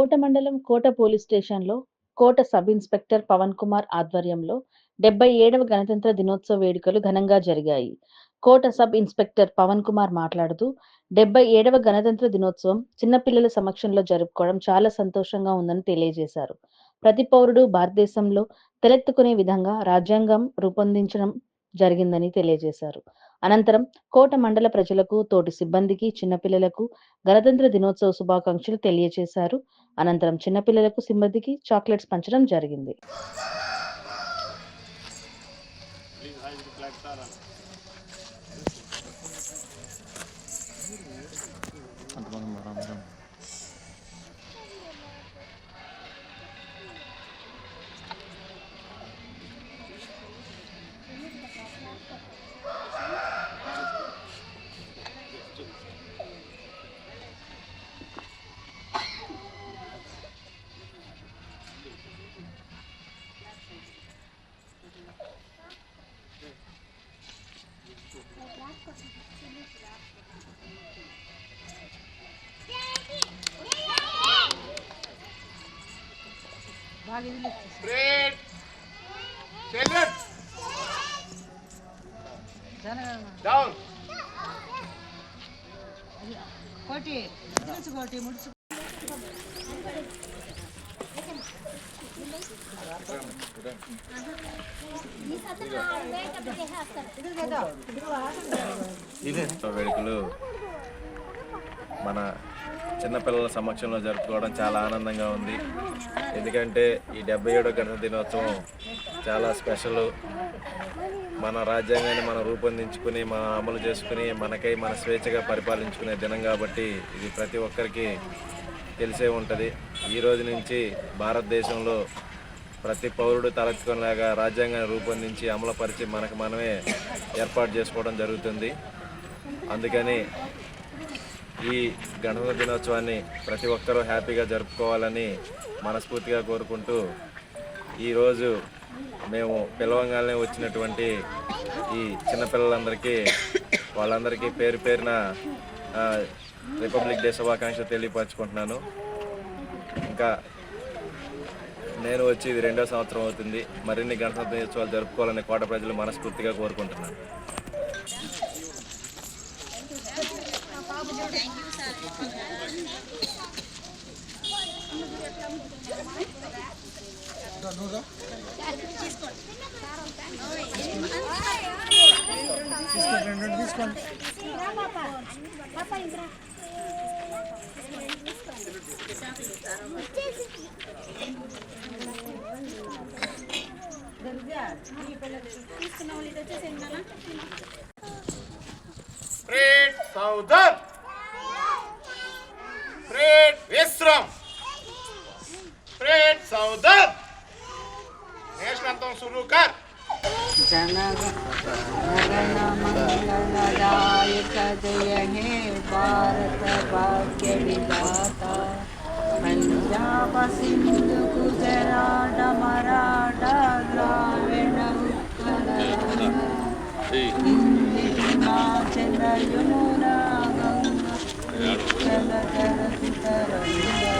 కోట మండలం కోట పోలీస్ స్టేషన్లో Kota sub inspector Pavan Kumar ఆధ్వర్యంలో డెబ్బై ఏడవ గణతంత్ర దినోత్సవ వేడుకలు ఘనంగా జరిగాయి. కోట సబ్ ఇన్స్పెక్టర్ పవన్ కుమార్ మాట్లాడుతూ డెబ్బై ఏడవ గణతంత్ర దినోత్సవం చిన్నపిల్లల సమక్షంలో జరుపుకోవడం చాలా సంతోషంగా ఉందని తెలియజేశారు. ప్రతి పౌరుడు భారతదేశంలో తలెత్తుకునే విధంగా రాజ్యాంగం రూపొందించడం జరిగిందని తెలియజేశారు. అనంతరం కోట మండల ప్రజలకు తోటి సిబ్బందికి చిన్నపిల్లలకు గణతంత్ర దినోత్సవ శుభాకాంక్షలు తెలియజేశారు. అనంతరం చిన్నపిల్లలకు సిబ్బందికి చాక్లెట్స్ పంచడం జరిగింది. Red. Children. Down. కోటి ముడుచు కోటి ముడుచు వేడుకలు మన చిన్నపిల్లల సమక్షంలో జరుపుకోవడం చాలా ఆనందంగా ఉంది. ఎందుకంటే ఈ డెబ్బై ఏడో గణ దినోత్సవం చాలా స్పెషల్ మన రాజ్యాంగాన్ని మనం రూపొందించుకుని మనం అమలు చేసుకుని మనకై మన స్వేచ్ఛగా పరిపాలించుకునే దినం కాబట్టి ఇది ప్రతి ఒక్కరికి తెలిసే ఉంటుంది. ఈ రోజు నుంచి భారతదేశంలో ప్రతి పౌరుడు తలెత్తుకునేలాగా రాజ్యాంగాన్ని రూపొందించి అమలుపరిచి మనకు మనమే ఏర్పాటు చేసుకోవడం జరుగుతుంది. అందుకని ఈ గణతంత్ర దినోత్సవాన్ని ప్రతి ఒక్కరూ హ్యాపీగా జరుపుకోవాలని మనస్ఫూర్తిగా కోరుకుంటూ ఈరోజు మేము పిలవంగానే వచ్చినటువంటి ఈ చిన్నపిల్లలందరికీ వాళ్ళందరికీ పేరు పేరున రిపబ్లిక్ డే శుభాకాంక్షలు తెలియపరచుకుంటున్నాను. ఇంకా నేను వచ్చి ఇది రెండో సంవత్సరం అవుతుంది. మరిన్ని గణతంత్ర దినోత్సవాలు జరుపుకోవాలని కోట ప్రజలు మనస్ఫూర్తిగా కోరుకుంటున్నాను Fred Southern. सौदब शुरू कर जनगण मंगलदायक जय हे भारत भाग्य विधाता पंजाब सिंधु गुजरात मराठा द्राविड उत्कल हिंदी हिमाचल यमुना गंगा जल जल तरंगा